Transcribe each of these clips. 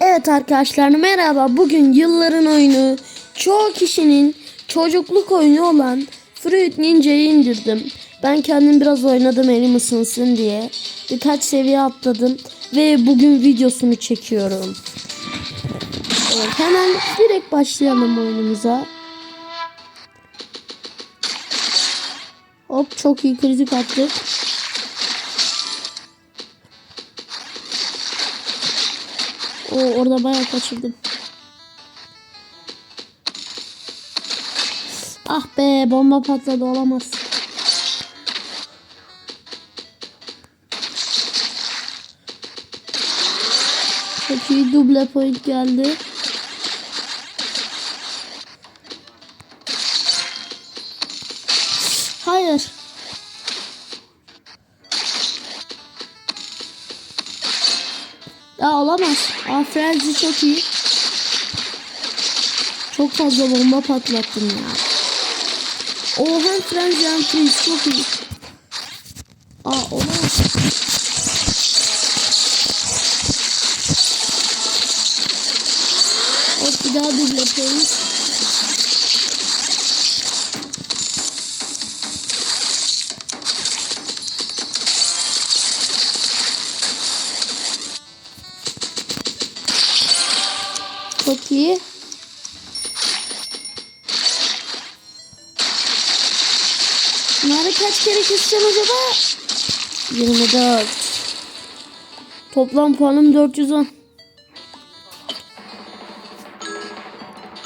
Evet arkadaşlar merhaba. Bugün yılların oyunu, çoğu kişinin çocukluk oyunu olan Fruit Ninja'yı indirdim. Ben kendim biraz oynadım elim ısınsın diye. Birkaç seviye atladım ve bugün videosunu çekiyorum. Evet, hemen direkt başlayalım oyunumuza. Hop çok iyi kritik attık. O orada bayağı kaçırdım. Ah be bomba patladı olamaz. Çok iyi duble point geldi. Hayır. Ya olamaz. Aa Frenzy çok iyi. Çok fazla bomba patlattım ya. O hem Frenzy hem Freeze çok iyi. Aa olamaz. Hop bir daha duble point. Çok iyi. Bunları kaç kere keseceğim acaba? 24. Toplam puanım 410.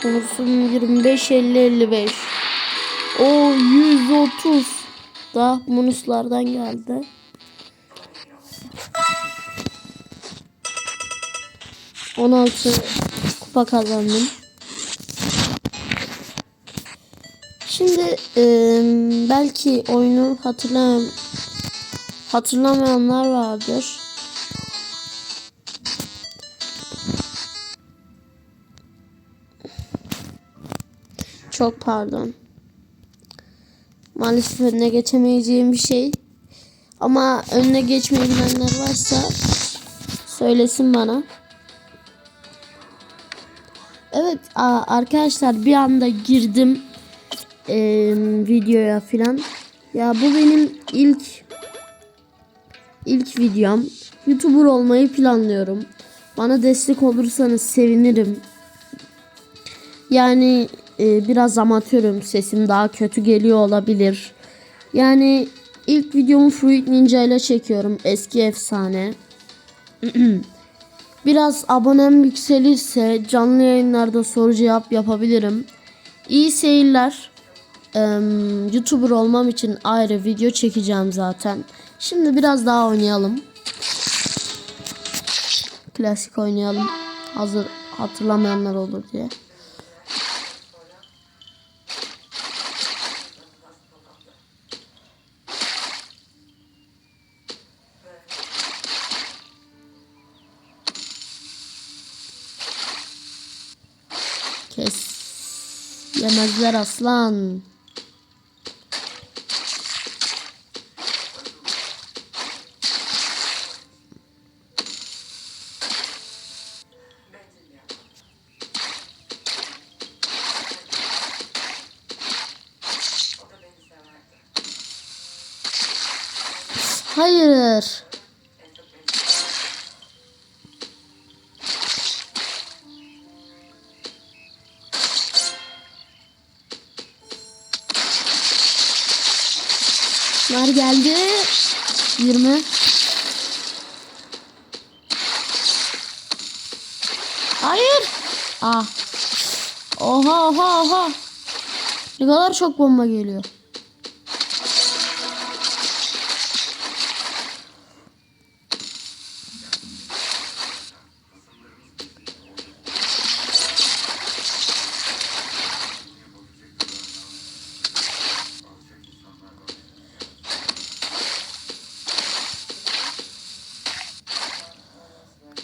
Olsun 25 50 55. O 130. Daha bonuslardan geldi. On altı kupa kazandım. Şimdi e, belki oyunu hatırlam hatırlamayanlar vardır. Çok pardon. Maalesef önüne geçemeyeceğim bir şey. Ama önüne geçmeyi varsa söylesin bana. Evet arkadaşlar bir anda girdim e, videoya filan. Ya bu benim ilk ilk videom. YouTuber olmayı planlıyorum. Bana destek olursanız sevinirim. Yani e, biraz amatörüm. Sesim daha kötü geliyor olabilir. Yani ilk videomu Fruit Ninja ile çekiyorum. Eski efsane. Biraz abonem yükselirse canlı yayınlarda soru cevap yapabilirim. İyi seyirler. Ee, YouTuber olmam için ayrı video çekeceğim zaten. Şimdi biraz daha oynayalım. Klasik oynayalım. Hazır hatırlamayanlar olur diye. Yemezler aslan. Hayır. Var geldi. 20. Hayır. Ah. Oha oha oha. Ne kadar çok bomba geliyor.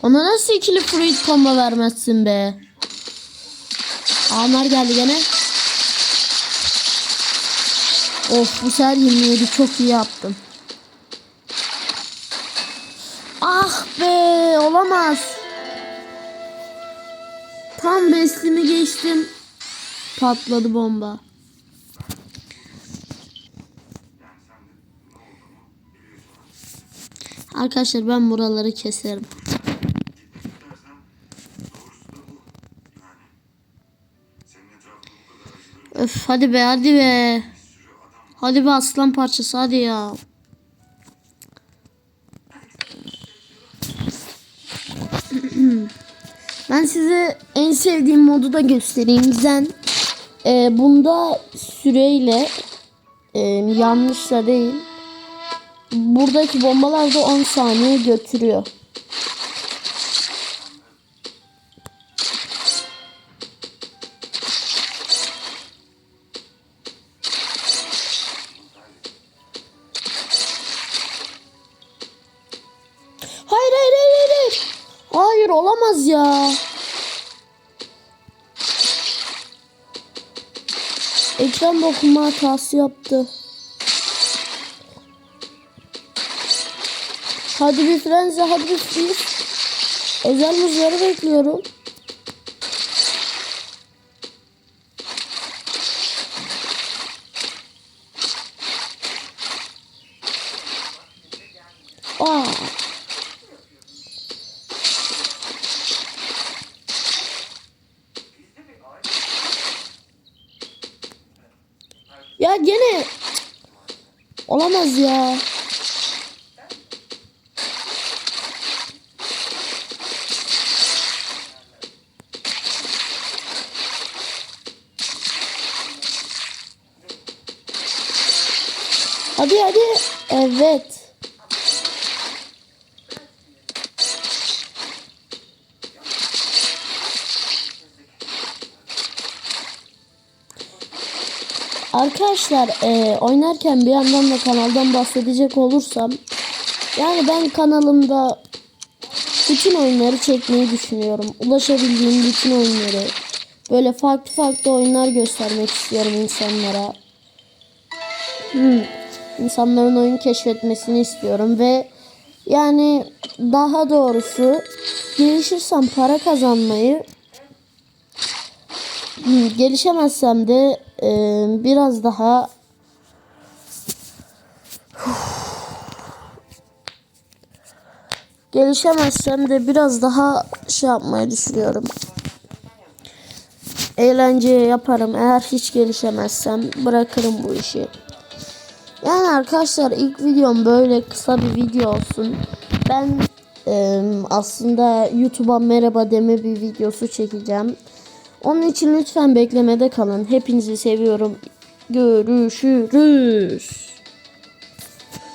Ona nasıl ikili fruit combo vermezsin be? Ağlar geldi gene. Of bu sefer 27 çok iyi yaptım. Ah be olamaz. Tam beslimi geçtim. Patladı bomba. Arkadaşlar ben buraları keserim. Öf hadi be hadi be. Hadi be aslan parçası hadi ya. Ben size en sevdiğim modu da göstereyim. Zen e, bunda süreyle e, yanlış da değil. Buradaki bombalar da 10 saniye götürüyor. Hayır olamaz ya. Ekran dokunma hatası yaptı. Hadi bir frenze hadi bir freeze. Özel muzları bekliyorum. Aa. Ya gene olamaz ya. Hadi hadi. Evet. Arkadaşlar e, oynarken bir yandan da kanaldan bahsedecek olursam yani ben kanalımda bütün oyunları çekmeyi düşünüyorum. Ulaşabildiğim bütün oyunları böyle farklı farklı oyunlar göstermek istiyorum insanlara. Hmm. İnsanların oyun keşfetmesini istiyorum ve yani daha doğrusu gelişirsem para kazanmayı Hmm, gelişemezsem de e, biraz daha gelişemezsem de biraz daha şey yapmayı düşünüyorum. Eğlence yaparım. Eğer hiç gelişemezsem bırakırım bu işi. Yani arkadaşlar ilk videom böyle kısa bir video olsun. Ben e, aslında YouTube'a merhaba deme bir videosu çekeceğim. Onun için lütfen beklemede kalın. Hepinizi seviyorum. Görüşürüz.